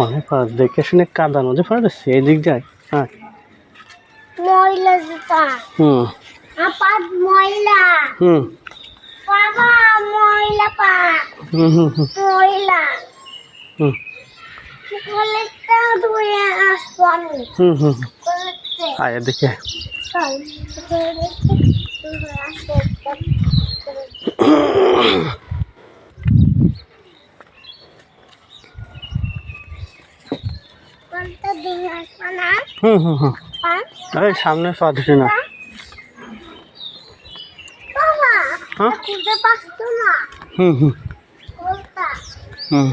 ক্ষণে পা দেখে শুনে কাদা নদী পারছে এদিক যায় হ্যাঁ। ময়লা জুতা। হুম। আপাত ময়লা। হুম। বাবা ময়লা পা হুম হুম ময়লা। হুম। কলেজটা ধুয়ে আসব আমি। হুম হুম আয় এদিকে। চল কলেজে ধুয়ে আসব কলটা ধুয়ে আসব না হুম হুম হুম। পা এই সামনে পা দিছি না। বাবা হ্যাঁ? খুঁজে পাচ্ছ না? হুম হুম। কলটা হুম।